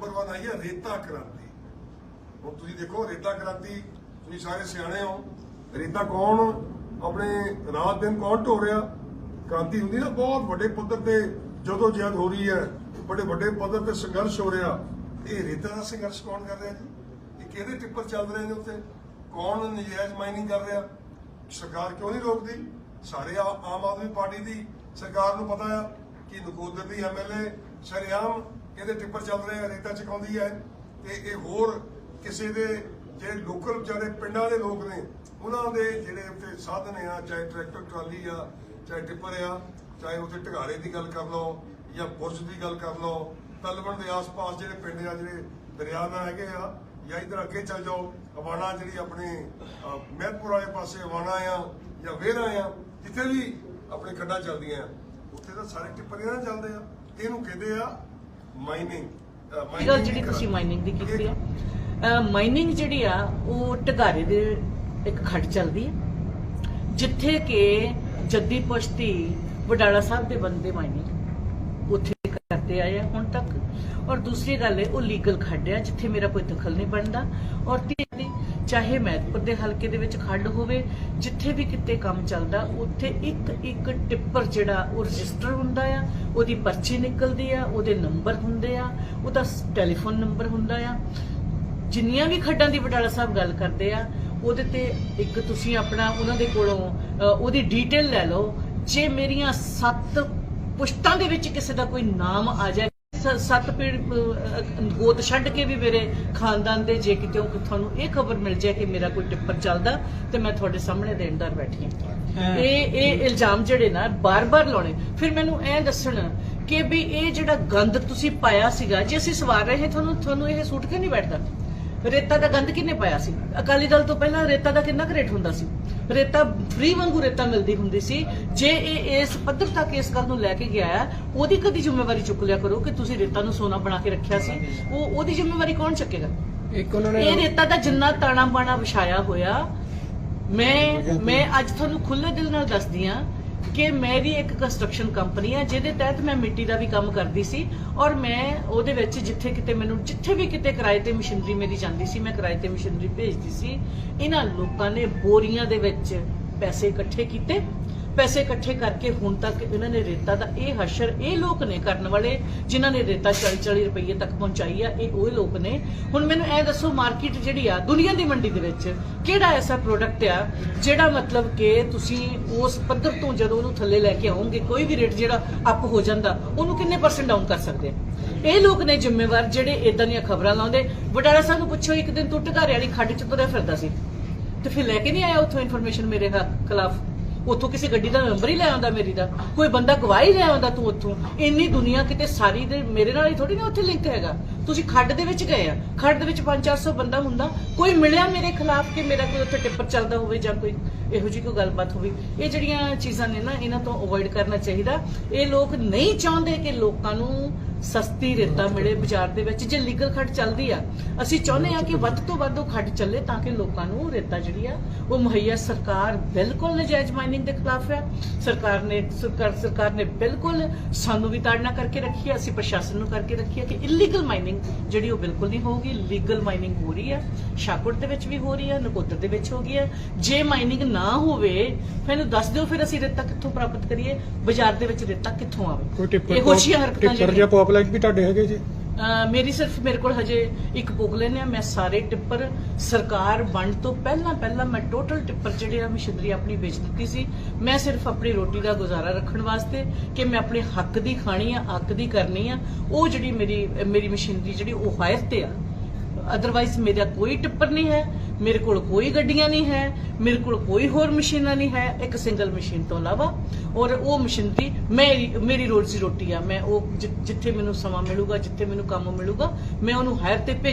Number 1 ਆਈ ਹੈ, ਰੇਤਾ ਕ੍ਰਾਂਤੀ। ਹੁਣ ਤੁਸੀਂ ਦੇਖੋ, ਰੇਤਾ ਕ੍ਰਾਂਤੀ, ਤੁਸੀਂ ਸਾਰੇ ਸਿਆਣੇ ਹੋ। ਰੇਤਾ ਕੌਣ? ਆਪਣੇ ਰਾਤ ਦਿਨ ਕੌਣ ਢੋ ਰਿਹਾ? ਕ੍ਰਾਂਤੀ ਹੁੰਦੀ ਨਾ, ਬਹੁਤ ਵੱਡੇ ਪੱਧਰ ਤੇ ਜਦੋਂ ਜਦ ਹੋ ਰਹੀ ਹੈ, ਬੜੇ ਵੱਡੇ ਪੱਧਰ ਤੇ ਸੰਘਰਸ਼ ਹੋ ਰਿਹਾ। ਇਹ ਰੇਤਾ ਦਾ ਸੰਘਰਸ਼ ਕੌਣ ਕਰ ਰਿਹਾ ਜੀ? ਇਹ ਕਿਹਦੇ ਟਿੱਪਰ ਚੱਲ ਰਹੇ ਨੇ ਉੱਥੇ? ਕੌਣ ਨਜਾਇਜ਼ ਮਾਈਨਿੰਗ ਕਰ ਰਿਹਾ? ਸਰਕਾਰ ਕਿਉਂ ਨਹੀਂ ਰੋਕਦੀ? ਸਾਰੇ ਆਮ ਆਦਮੀ ਪਾਰਟੀ ਦੀ ਸਰਕਾਰ ਨੂੰ ਪਤਾ ਆ ਕਿ ਨਕੋਦਰ ਦੀ ਐਮਐਲਏ ਸ਼ਰਿਆਮ ਇਹਦੇ ਟਿੱਪਰ ਚੱਲ ਰਹੇ ਆ ਰੇਤਾ ਚਕਾਉਂਦੀ ਹੈ ਤੇ ਇਹ ਹੋਰ ਕਿਸੇ ਦੇ ਜਿਹੜੇ ਲੋਕਲ ਵਿਚਾਰੇ ਪਿੰਡਾਂ ਦੇ ਲੋਕ ਨੇ, ਉਹਨਾਂ ਦੇ ਜਿਹੜੇ ਉੱਥੇ ਸਾਧਨ ਆ, ਚਾਹੇ ਟਰੈਕਟਰ, ਟਰਾਲੀ ਆ, ਚਾਹੇ ਟਿੱਪਰ ਆ, ਚਾਹੇ ਉੱਥੇ ਢਗਾਰੇ ਦੀ ਗੱਲ ਕਰ ਲਓ ਜਾਂ ਬੁਰਜ ਦੀ ਗੱਲ ਕਰ ਲਓ ਤਲਵਣ ਦੇ ਆਸ-ਪਾਸ ਜਿਹੜੇ ਪਿੰਡ ਆ, ਜਿਹੜੇ ਦਰਿਆ ਨਾਲ ਹੈਗੇ ਆ, ਜਾਂ ਇਧਰ ਅੱਗੇ ਚੱਲ ਜਾਓ, ਅਵਾਣਾ ਜਿਹੜੀ ਆਪਣੇ ਮਹਿਤਪੁਰ ਵਾਲੇ ਪਾਸੇ ਅਵਾਣਾ ਆ ਜਾਂ ਵੇਰਾ ਆ, ਜਿੱਥੇ ਵੀ ਆਪਣੇ ਖੱਡਾਂ ਚੱਲਦੀਆਂ ਆ, ਉੱਥੇ ਤਾਂ ਸਾਰੇ ਟਿੱਪਰੀਆਂ ਇਹਨਾਂ ਨਾਲ ਚੱਲਦੇ ਆ, ਇਹਨੂੰ ਕਹਿੰਦੇ ਆ ਮਾਈਨਿੰਗ ਜਿਹੜੀ ਤੁਸੀਂ ਮਾਈਨਿੰਗ ਦੀ ਕੀਤੀ ਆ। ਮਾਈਨਿੰਗ ਜਿਹੜੀ ਆ ਉਹ ਢਗਾਰੇ ਦੇ ਇੱਕ ਖੱਡ ਚੱਲਦੀ ਹੈ ਜਿੱਥੇ ਕਿ ਜੱਦੀ ਪੁਸ਼ਤੀ ਵਡਾਲਾ ਸਾਹਿਬ ਦੇ ਬੰਦੇ ਮਾਈਨਿੰਗ ਉੱਥੇ ਕਰਦੇ ਆਏ ਆ ਹੁਣ ਤੱਕ। ਔਰ ਦੂਸਰੀ ਗੱਲ ਹੈ ਉਹ ਲੀਗਲ ਖੱਡ ਆ ਜਿੱਥੇ ਮੇਰਾ ਕੋਈ ਦਖਲ ਨਹੀਂ ਬਣਦਾ। ਔਰ ਤੀਸਰੀ ਚਾਹੇ ਮਹਿਤਪੁਰ ਦੇ ਹਲਕੇ ਦੇ ਵਿੱਚ ਖੱਡ ਹੋਵੇ ਜਿੱਥੇ ਵੀ ਕਿਤੇ ਕੰਮ ਚੱਲਦਾ ਉੱਥੇ ਇੱਕ ਇੱਕ ਟਿੱਪਰ ਜਿਹੜਾ ਉਹ ਰਜਿਸਟਰ ਹੁੰਦਾ ਆ ਉਹਦੀ ਪਰਚੀ ਨਿਕਲਦੀ ਆ ਉਹਦੇ ਨੰਬਰ ਹੁੰਦੇ ਆ ਉਹਦਾ ਟੈਲੀਫੋਨ ਨੰਬਰ ਹੁੰਦਾ ਆ। ਜਿੰਨੀਆਂ ਵੀ ਖੱਡਾਂ ਦੀ ਬਟਾਲਾ ਸਾਹਿਬ ਗੱਲ ਕਰਦੇ ਆ ਉਹਦੇ ਤੇ ਇੱਕ ਤੁਸੀਂ ਆਪਣਾ ਉਹਨਾਂ ਦੇ ਕੋਲੋਂ ਅ, ਉਹਦੀ ਡਿਟੇਲ ਲੈ ਲਓ। ਜੇ ਮੇਰੀਆਂ ਸੱਤ ਪੁਸ਼ਤਾਂ ਦੇ ਵਿੱਚ ਕਿਸੇ ਦਾ ਕੋਈ ਨਾਮ ਆ ਜਾਏ ਸੱਤ ਪੀੜ ਗੋਤ ਛੱਡ ਕੇ ਵੀ ਮੇਰੇ ਖਾਨਦਾਨ ਦੇ ਜੇ ਕਿਤੇ ਤੁਹਾਨੂੰ ਇਹ ਖਬਰ ਮਿਲ ਜਾਏ ਕਿ ਮੇਰਾ ਕੋਈ ਟਿੱਪਰ ਚੱਲਦਾ ਤੇ ਮੈਂ ਤੁਹਾਡੇ ਸਾਹਮਣੇ ਦੇਣਦਾਰ ਬੈਠੀ ਹਾਂ। ਇਹ ਇਹ ਇਲਜ਼ਾਮ ਜਿਹੜੇ ਨਾ ਬਾਰ-ਬਾਰ ਲਾਉਣੇ। ਫਿਰ ਮੈਨੂੰ ਐ ਦੱਸਣ ਕਿ ਵੀ ਇਹ ਜਿਹੜਾ ਗੰਦ ਤੁਸੀਂ ਪਾਇਆ ਸੀਗਾ ਜੇ ਅਸੀਂ ਸਵਾਰ ਰਹੇ ਤੁਹਾਨੂੰ ਤੁਹਾਨੂੰ ਇਹ ਸੂਟ ਕਿਉਂ ਨਹੀਂ ਬੈਠਦਾ? ਰੇਤਾ ਦਾ ਗੰਦ ਕਿੰਨੇ ਪਾਇਆ ਸੀ? ਅਕਾਲੀ ਦਲ ਤੋਂ ਪਹਿਲਾਂ ਰੇਤਾ ਦਾ ਕਿੰਨਾ ਰੇਟ ਹੁੰਦਾ ਸੀ? ਰੇਤਾ ਫ੍ਰੀ ਵਾਂਗੂ ਰੇਤਾ ਮਿਲਦੀ ਹੁੰਦੀ ਸੀ। ਜੇ ਇਹ ਇਸ ਪੱਧਰ ਤੱਕ ਇਸ ਗੱਲ ਨੂੰ ਲੈ ਕੇ ਗਿਆ ਹੈ, ਉਹਦੀ ਕਦੀ ਜ਼ਿੰਮੇਵਾਰੀ ਚੁੱਕ ਲਿਆ ਕਰੋ ਕਿ ਤੁਸੀਂ ਰੇਤਾ ਨੂੰ ਸੋਨਾ ਬਣਾ ਕੇ ਰੱਖਿਆ ਸੀ। ਉਹ ਉਹਦੀ ਜ਼ਿੰਮੇਵਾਰੀ ਕੌਣ ਚੱਕੇਗਾ? ਇੱਕ ਉਹਨਾਂ ਇਹ ਨੇ ਰੇਤਾ ਦਾ ਜਿੰਨਾ ਤਾਣਾ ਬਾਣਾ ਵਿਛਾਇਆ ਹੋਇਆ ਮੈਂ ਮੈਂ ਅੱਜ ਤੁਹਾਨੂੰ ਖੁੱਲੇ ਦਿਲ ਨਾਲ ਦੱਸਦੀ ਆ ਕਿ ਮੇਰੀ ਇੱਕ ਕੰਸਟਰਕਸ਼ਨ ਕੰਪਨੀ ਆ, ਜਿਹਦੇ ਤਹਿਤ ਮੈਂ ਮਿੱਟੀ ਦਾ ਵੀ ਕੰਮ ਕਰਦੀ ਸੀ ਔਰ ਮੈਂ ਉਹਦੇ ਵਿੱਚ ਜਿੱਥੇ ਕਿਤੇ ਮੈਨੂੰ, ਜਿੱਥੇ ਵੀ ਕਿਤੇ ਕਿਰਾਏ ਤੇ ਮਸ਼ੀਨਰੀ ਮੇਰੀ ਜਾਂਦੀ ਸੀ, ਮੈਂ ਕਿਰਾਏ ਤੇ ਮਸ਼ੀਨਰੀ ਭੇਜਦੀ ਸੀ। ਇਹਨਾਂ ਲੋਕਾਂ ਨੇ ਬੋਰੀਆਂ ਦੇ ਵਿੱਚ ਪੈਸੇ ਇਕੱਠੇ ਕੀਤੇ ਪੈਸੇ ਇਕੱਠੇ ਕਰਕੇ ਹੁਣ ਤੱਕ ਇਹਨਾਂ ਨੇ ਰੇਤਾ ਦਾ ਇਹ ਹਸ਼ਰ ਇਹ ਲੋਕ ਨੇ ਕਰਨ ਵਾਲੇ ਜਿਨ੍ਹਾਂ ਨੇ ਰੇਤਾ 40 40 ਰੁਪਏ ਤੱਕ ਪਹੁੰਚਾਈ ਆ, ਇਹ ਉਹ ਲੋਕ ਨੇ। ਹੁਣ ਮੈਨੂੰ ਇਹ ਦੱਸੋ ਮਾਰਕੀਟ ਜਿਹੜੀ ਆ, ਦੁਨੀਆ ਦੀ ਮੰਡੀ ਦੇ ਵਿੱਚ ਕਿਹੜਾ ਐਸਾ ਪ੍ਰੋਡਕਟ ਆ ਜਿਹੜਾ ਮਤਲਬ ਕਿ ਤੁਸੀਂ ਉਸ ਪੱਧਰ ਤੋਂ ਜਦੋਂ ਉਹਨੂੰ ਥੱਲੇ ਲੈ ਕੇ ਆਉਂਗੇ ਕੋਈ ਵੀ ਰੇਟ ਜਿਹੜਾ ਅਪ ਹੋ ਜਾਂਦਾ, ਉਹਨੂੰ ਕਿੰਨੇ ਪਰਸੈਂਟ ਡਾਊਨ ਕਰ ਸਕਦੇ ਆ? ਇਹ ਲੋਕ ਨੇ ਜ਼ਿੰਮੇਵਾਰ ਜਿਹੜੇ ਇਦਾਂ ਦੀਆਂ ਖਬਰਾਂ ਲਾਉਂਦੇ। ਵਡਾਲਾ ਸਾਹਿਬ ਨੂੰ ਪੁੱਛੋ, ਇੱਕ ਦਿਨ ਤੂੰ ਢਗਾਰੇ ਵਾਲੀ ਖੱਡ ਚ ਤੁਰਿਆ ਫਿਰਦਾ ਸੀ। ਤੇ ਫਿਰ ਲੈ ਕੇ ਨਹੀਂ ਆਇਆ ਉੱਥੋਂ ਇਨਫੋਰਮੇਸ਼ਨ ਮੇਰੇ ਖਿਲਾਫ? ਉੱਥੋਂ ਕਿਸੇ ਗੱਡੀ ਦਾ ਨੰਬਰ ਹੀ ਲੈ ਆਉਂਦਾ ਮੇਰੀ ਦਾ। ਕੋਈ ਬੰਦਾ ਗਵਾਹੀ ਲੈ ਆਉਂਦਾ ਤੂੰ ਉੱਥੋਂ। ਇੰਨੀ ਦੁਨੀਆ ਕਿਤੇ ਸਾਰੀ ਦੇ ਮੇਰੇ ਨਾਲ ਹੀ ਥੋੜੀ ਨਾ ਉੱਥੇ ਲਿੰਕ ਹੈਗਾ। ਤੁਸੀਂ ਖੱਡ ਦੇ ਵਿੱਚ ਗਏ ਆ। ਖੱਡ ਦੇ ਵਿੱਚ 5-400 ਬੰਦਾ ਹੁੰਦਾ। ਕੋਈ ਮਿਲਿਆ ਮੇਰੇ ਖਿਲਾਫ ਕਿ ਮੇਰਾ ਕੋਈ ਉੱਥੇ ਟਿੱਪਰ ਚੱਲਦਾ ਹੋਵੇ ਜਾਂ ਕੋਈ ਇਹੋ ਜਿਹੀ ਕੋਈ ਗੱਲਬਾਤ ਹੋਵੇ? ਇਹ ਜਿਹੜੀਆਂ ਚੀਜ਼ਾਂ ਨੇ ਨਾ, ਇਹਨਾਂ ਤੋਂ ਅਵੋਇਡ ਕਰਨਾ ਚਾਹੀਦਾ। ਇਹ ਲੋਕ ਨਹੀਂ ਚਾਹੁੰਦੇ ਕਿ ਲੋਕਾਂ ਨੂੰ ਸਸਤੀ ਰੇਤਾ ਮਿਲੇ ਬਾਜ਼ਾਰ ਦੇ ਵਿੱਚ, ਜੇ ਲੀਗਲ ਖੱਡ ਚੱਲਦੀ ਆ। ਅਸੀਂ ਚਾਹੁੰਦੇ ਆ ਕਿ ਵੱਧ ਤੋਂ ਵੱਧ ਉਹ ਖੱਡ ਚੱਲੇ ਤਾਂ ਕਿ ਲੋਕਾਂ ਨੂੰ ਰੇਤਾ ਜਿਹੜੀ ਆ, ਉਹ ਮੁਹੱਈਆ ਸਰਕਾਰ ਬਿਲਕੁਲ ਨਜਾਇਜ਼ ਮਾਈਨਿੰਗ ਦੇ ਖਿਲਾਫ ਆ। ਸਰਕਾਰ ਨੇ, ਸਰਕਾਰ ਸਰਕਾਰ ਨੇ ਬਿਲਕੁਲ ਸਾਨੂੰ ਵੀ ਤਾੜਨਾ ਕਰਕੇ ਰੱਖੀ ਹੈ ਅਸੀਂ ਪ੍ਰਸ਼ਾਸਨ ਨੂੰ ਕਰਕੇ ਰੱਖੀ ਹੈ ਕਿ ਇਲੀਗਲ ਮਾਈਨਿੰਗ ਜਿਹੜੀ ਉਹ ਬਿਲਕੁਲ ਨਹੀਂ ਹੋਊਗੀ ਲੀਗਲ ਮਾਈਨਿੰਗ ਹੋ ਰਹੀ ਹੈ ਸ਼ਾਕੁੜ ਦੇ ਵਿੱਚ ਵੀ ਹੋ ਰਹੀ ਹੈ ਨਕੋਦਰ ਦੇ ਵਿੱਚ ਹੋ ਗਈ ਹੈ। ਜੇ ਮਾਈਨਿੰਗ ਨਾ ਹੋਵੇ ਫਿਰ ਦੱਸ ਦਿਓ ਫਿਰ ਅਸੀਂ ਰੇਤਾ ਕਿੱਥੋਂ ਪ੍ਰਾਪਤ ਕਰੀਏ? ਬਾਜ਼ਾਰ ਦੇ ਵਿੱਚ ਰੇਤਾ ਕਿੱਥੋਂ ਆਵੇ? ਟਿੱਪਰ ਇਹੋ ਜਿਹੀਆਂ ਹਰਕਤਾਂ ਟਿੱਪਰ ਜਿਹੜੀਆਂ ਪੌਪਲਾਈਟ ਵੀ ਤੁਹਾਡੇ ਹੈਗੇ ਜੀ। ਮੇਰੀ ਸਿਰਫ ਮੇਰੇ ਕੋਲ ਹਜੇ ਇੱਕ ਪੁਗਲਨ ਹੈ, ਮੈਂ ਸਾਰੇ ਟਿੱਪਰ ਸਰਕਾਰ ਵੰਡ ਤੋਂ ਪਹਿਲਾਂ ਪਹਿਲਾਂ ਮੈਂ ਟੋਟਲ ਟਿੱਪਰ ਜਿਹੜੇ ਆ, ਮਸ਼ੀਨਰੀ ਆਪਣੀ ਵੇਚ ਦਿੱਤੀ ਸੀ। ਮੈਂ ਸਿਰਫ ਆਪਣੀ ਰੋਟੀ ਦਾ ਗੁਜ਼ਾਰਾ ਰੱਖਣ ਵਾਸਤੇ ਕਿ ਮੈਂ ਆਪਣੇ ਹੱਕ ਦੀ ਖਾਣੀ ਆ, ਹੱਕ ਦੀ ਕਰਨੀ ਆ। ਉਹ ਜਿਹੜੀ ਮੇਰੀ ਮੇਰੀ ਮਸ਼ੀਨਰੀ ਜਿਹੜੀ ਉਹ ਹਾਇਰ ਤੇ ਆ। ਅਦਰਵਾਈਜ਼ ਮੇਰਾ ਕੋਈ ਟਿੱਪਰ ਨਹੀਂ ਹੈ, ਮੇਰੇ ਕੋਲ ਕੋਈ ਗੱਡੀਆਂ ਨਹੀਂ ਹੈ, ਮੇਰੇ ਕੋਲ ਕੋਈ ਹੋਰ ਮਸ਼ੀਨਾਂ ਨਹੀਂ ਹੈ, ਇੱਕ ਸਿੰਗਲ ਮਸ਼ੀਨ ਤੋਂ ਇਲਾਵਾ। ਔਰ ਉਹ ਮਸ਼ੀਨਰੀ ਮੇਰੀ ਮੇਰੀ ਰੋਜ਼ੀ ਰੋਟੀ ਆ, ਮੈਂ ਉਹ ਜਿੱਥੇ ਮੈਨੂੰ ਸਮਾਂ ਮਿਲੂਗਾ, ਜਿੱਥੇ ਮੈਨੂੰ ਕੰਮ ਮਿਲੂਗਾ, ਮੈਂ ਉਹਨੂੰ ਹਾਇਰ ਤੇ ਭੇਜ